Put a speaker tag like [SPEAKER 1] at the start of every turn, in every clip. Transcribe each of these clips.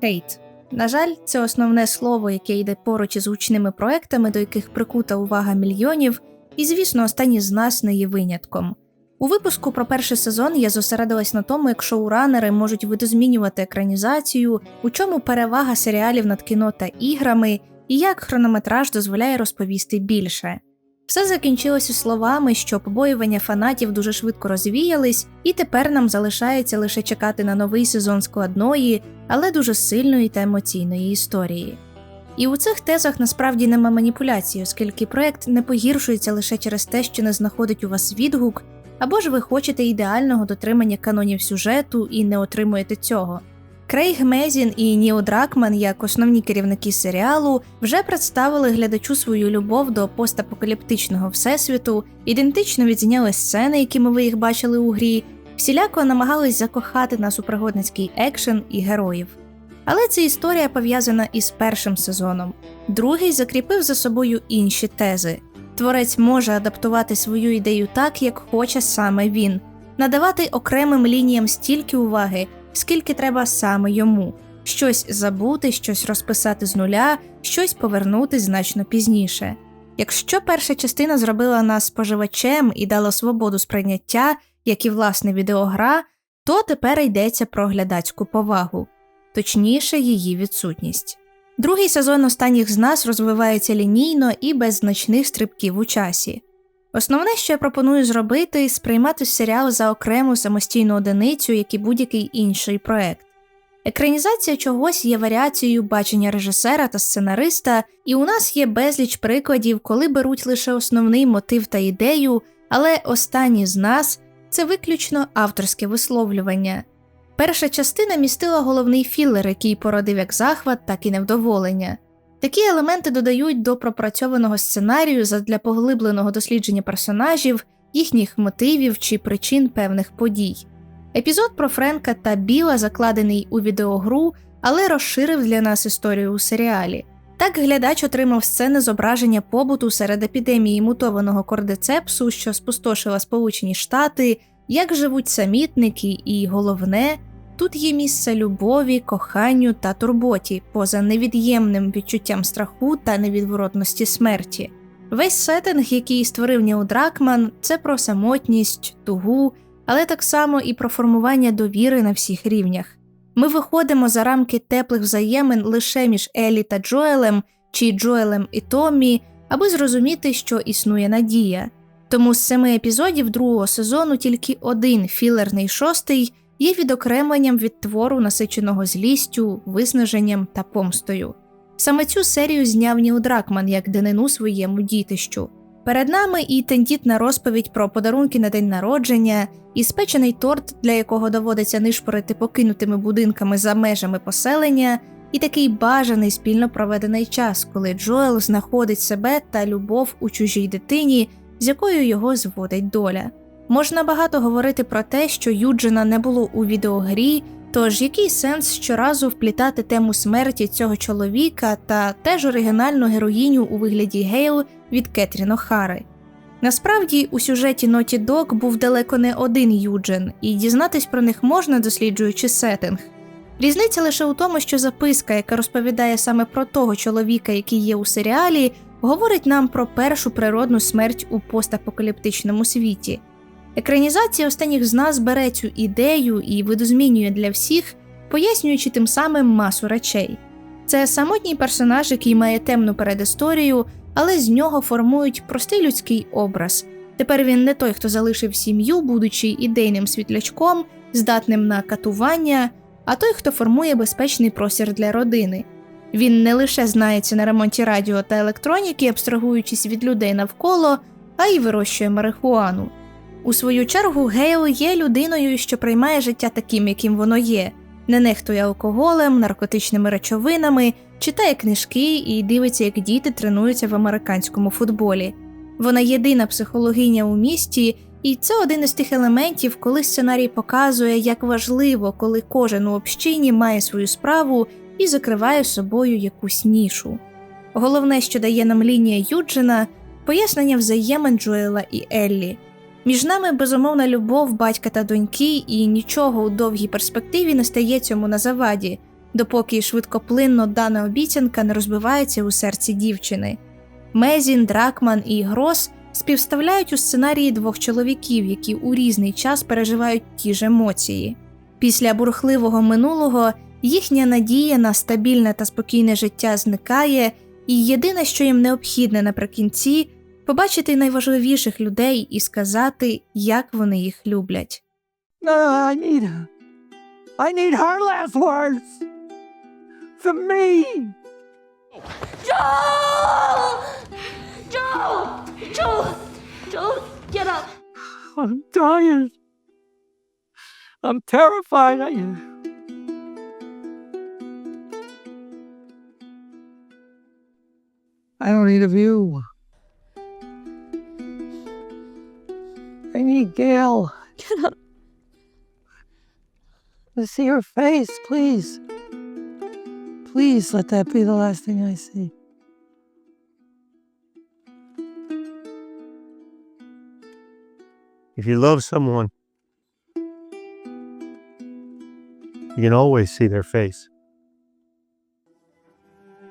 [SPEAKER 1] Хейт. На жаль, це основне слово, яке йде поруч із гучними проектами, до яких прикута увага мільйонів, і, звісно, останні з нас не є винятком. У випуску про перший сезон я зосередилась на тому, як шоуранери можуть видозмінювати екранізацію, у чому перевага серіалів над кіно та іграми, і як хронометраж дозволяє розповісти більше. Все закінчилося словами, що побоювання фанатів дуже швидко розвіялись, і тепер нам залишається лише чекати на новий сезон складної, але дуже сильної та емоційної історії. І у цих тезах насправді нема маніпуляції, оскільки проект не погіршується лише через те, що не знаходить у вас відгук, або ж ви хочете ідеального дотримання канонів сюжету і не отримуєте цього. Крейг Мезін і Ніо Дракман, як основні керівники серіалу, вже представили глядачу свою любов до постапокаліптичного всесвіту, ідентично відзняли сцени, якими ви їх бачили у грі, всіляко намагались закохати нас у пригодницький екшен і героїв. Але ця історія пов'язана із першим сезоном. Другий закріпив за собою інші тези. Творець може адаптувати свою ідею так, як хоче саме він, надавати окремим лініям стільки уваги, скільки треба саме йому, щось забути, щось розписати з нуля, щось повернути значно пізніше. Якщо перша частина зробила нас споживачем і дала свободу сприйняття, як і власне відеогра, то тепер йдеться про глядацьку повагу, точніше, її відсутність. Другий сезон останніх з нас розвивається лінійно і без значних стрибків у часі. Основне, що я пропоную зробити, сприймати серіал за окрему самостійну одиницю, як і будь-який інший проект. Екранізація чогось є варіацією бачення режисера та сценариста, і у нас є безліч прикладів, коли беруть лише основний мотив та ідею, але останні з нас це виключно авторське висловлювання. Перша частина містила головний філер, який породив як захват, так і невдоволення. Такі елементи додають до пропрацьованого сценарію задля поглибленого дослідження персонажів, їхніх мотивів чи причин певних подій. Епізод про Френка та Біла закладений у відеогру, але розширив для нас історію у серіалі. Так глядач отримав сцени зображення побуту серед епідемії мутованого кордицепсу, що спустошила Сполучені Штати, як живуть самітники, і головне, Тут є місце любові, коханню та турботі, поза невід'ємним відчуттям страху та невідворотності смерті. Весь сеттинг, який створив Ніл Дракман, це про самотність, тугу, але так само і про формування довіри на всіх рівнях. Ми виходимо за рамки теплих взаємин лише між Елі та Джоелем чи Джоелем і Томмі, аби зрозуміти, що існує надія. Тому з семи епізодів другого сезону тільки один філерний шостий є відокремленням від твору, насиченого злістю, виснаженням та помстою. Саме цю серію зняв Ніл Дракман як данину своєму дітищу. Перед нами і тендітна розповідь про подарунки на день народження, і спечений торт, для якого доводиться нишпорити покинутими будинками за межами поселення, і такий бажаний спільно проведений час, коли Джоел знаходить себе та любов у чужій дитині, з якою його зводить доля. Можна багато говорити про те, що Юджина не було у відеогрі, тож який сенс щоразу вплітати тему смерті цього чоловіка та теж оригінальну героїню у вигляді Гейл від Кетрін Охари. Насправді у сюжеті Naughty Dog був далеко не один Юджин, і дізнатись про них можна, досліджуючи сеттинг. Різниця лише у тому, що записка, яка розповідає саме про того чоловіка, який є у серіалі, говорить нам про першу природну смерть у постапокаліптичному світі. Екранізація останніх з нас бере цю ідею і видозмінює для всіх, пояснюючи тим самим масу речей. Це самотній персонаж, який має темну передісторію, але з нього формують простий людський образ. Тепер він не той, хто залишив сім'ю, будучи ідейним світлячком, здатним на катування, а той, хто формує безпечний простір для родини. Він не лише знається на ремонті радіо та електроніки, абстрагуючись від людей навколо, а й вирощує марихуану. У свою чергу, Гейл є людиною, що приймає життя таким, яким воно є, не нехтує алкоголем, наркотичними речовинами, читає книжки і дивиться, як діти тренуються в американському футболі. Вона єдина психологиня у місті, і це один із тих елементів, коли сценарій показує, як важливо, коли кожен у общині має свою справу і закриває собою якусь нішу. Головне, що дає нам лінія Юджина, пояснення взаємин Джоела і Еллі. Між нами безумовна любов батька та доньки, і нічого у довгій перспективі не стає цьому на заваді. допоки швидкоплинно дана обіцянка не розбивається у серці дівчини. Мезін, Дракман і Грос співставляють у сценарії двох чоловіків, які у різний час переживають ті ж емоції. Після бурхливого минулого їхня надія на стабільне та спокійне життя зникає, і єдине, що їм необхідне наприкінці, побачити найважливіших людей і сказати, як вони їх люблять.
[SPEAKER 2] No, I need her. I need her last words. For me.
[SPEAKER 3] Joel! Joel! Joel! Joel, get up.
[SPEAKER 2] I'm tired. I'm terrified. I, I don't need a view. I need Gail.
[SPEAKER 3] Get up.
[SPEAKER 2] To see her face, please. Please let that be the last thing I see.
[SPEAKER 4] If you love someone, you can always see their face.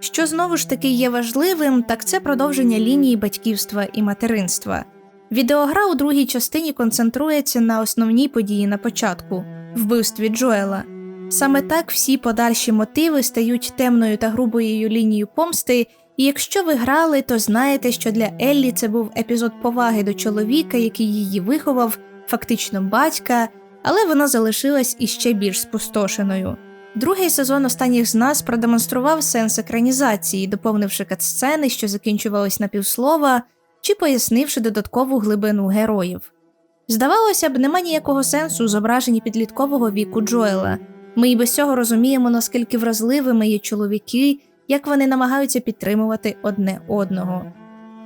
[SPEAKER 1] Що знову ж таки є важливим, так це продовження лінії батьківства і материнства. Відеогра у другій частині концентрується на основній події на початку вбивстві Джоела. Саме так всі подальші мотиви стають темною та грубою лінією помсти, і якщо ви грали, то знаєте, що для Еллі це був епізод поваги до чоловіка, який її виховав, фактично батька, але вона залишилась іще більш спустошеною. Другий сезон останніх з нас продемонстрував сенс екранізації, доповнивши катсцени, що закінчувались на півслова, чи пояснивши додаткову глибину героїв. Здавалося б, нема ніякого сенсу у зображенні підліткового віку Джоела. Ми і без цього розуміємо, наскільки вразливими є чоловіки, як вони намагаються підтримувати одне одного.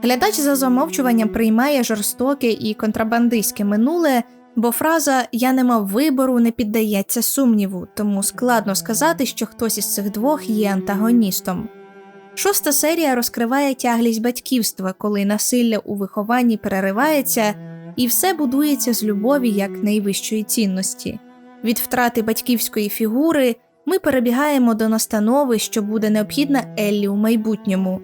[SPEAKER 1] Глядач за замовчуванням приймає жорстоке і контрабандистське минуле, бо фраза Я не мав вибору не піддається сумніву, тому складно сказати, що хтось із цих двох є антагоністом. Шоста серія розкриває тяглість батьківства, коли насилля у вихованні переривається, і все будується з любові як найвищої цінності. Від втрати батьківської фігури ми перебігаємо до настанови, що буде необхідна Еллі у майбутньому,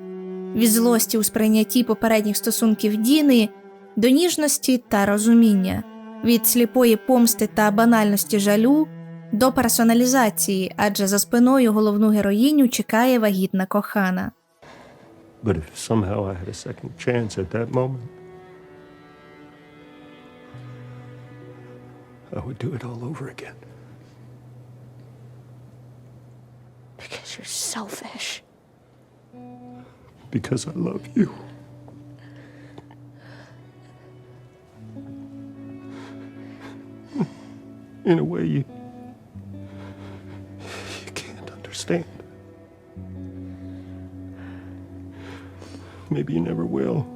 [SPEAKER 1] від злості у сприйнятті попередніх стосунків Діни до ніжності та розуміння, від сліпої помсти та банальності жалю до персоналізації, адже за спиною головну героїню чекає вагітна кохана.
[SPEAKER 4] But if somehow I had a second chance at that moment, I would do it all over again.
[SPEAKER 3] Because you're selfish.
[SPEAKER 4] Because I love you. In a way you you understand. Maybe you never will.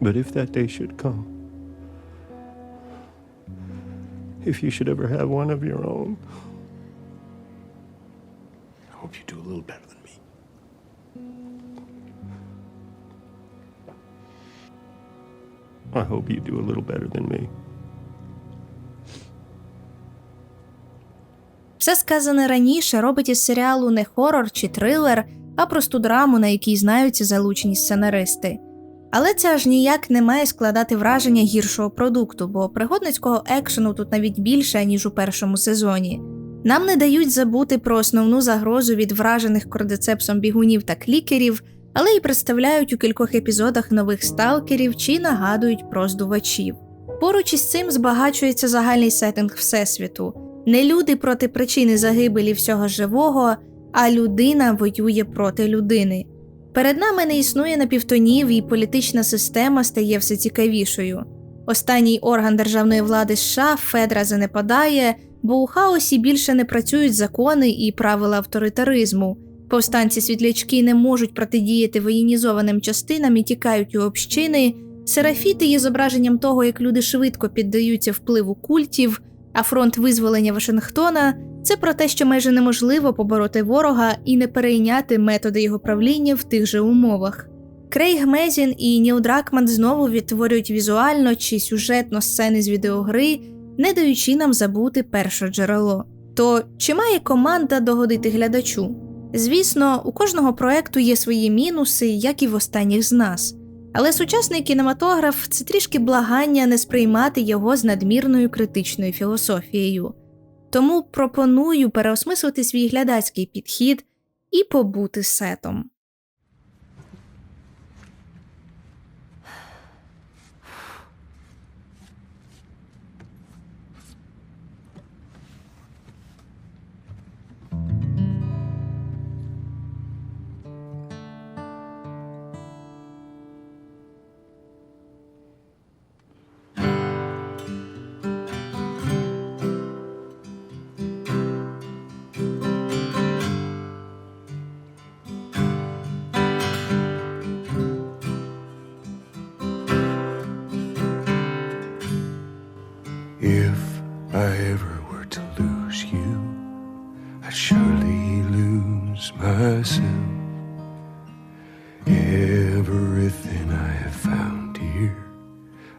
[SPEAKER 4] But if that day should come, if you should ever have one of your own, I hope you do a little better than me. I hope you do a little better than me.
[SPEAKER 1] Все сказане раніше робить із серіалу не хорор чи трилер, а просту драму, на якій знаються залучені сценаристи. Але це аж ніяк не має складати враження гіршого продукту, бо пригодницького екшену тут навіть більше, ніж у першому сезоні. Нам не дають забути про основну загрозу від вражених кордицепсом бігунів та клікерів, але й представляють у кількох епізодах нових сталкерів чи нагадують про здувачів. Поруч із цим збагачується загальний сеттинг Всесвіту. Не люди проти причини загибелі всього живого, а людина воює проти людини. Перед нами не існує напівтонів, і політична система стає все цікавішою. Останній орган державної влади США Федра занепадає, бо у хаосі більше не працюють закони і правила авторитаризму. Повстанці світлячки не можуть протидіяти воєнізованим частинам і тікають у общини. Серафіти є зображенням того, як люди швидко піддаються впливу культів, а фронт визволення Вашингтона це про те, що майже неможливо побороти ворога і не перейняти методи його правління в тих же умовах. Крейг Мезін і Ніл Дракман знову відтворюють візуально чи сюжетно сцени з відеогри, не даючи нам забути перше джерело. То чи має команда догодити глядачу? Звісно, у кожного проекту є свої мінуси, як і в останніх з нас. Але сучасний кінематограф це трішки благання не сприймати його з надмірною критичною філософією. Тому пропоную переосмислити свій глядацький підхід і побути сетом.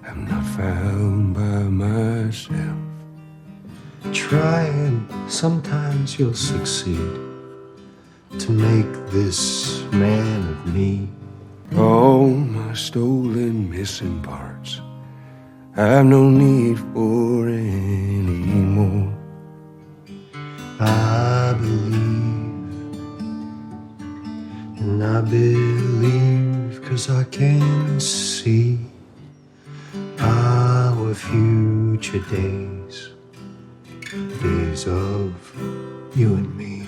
[SPEAKER 5] I'm not found by myself.
[SPEAKER 6] Try and sometimes you'll succeed to make this man of me.
[SPEAKER 5] All my stolen missing parts, I've no need for anymore.
[SPEAKER 6] I believe, and I believe cause I can see future days, days of you and me.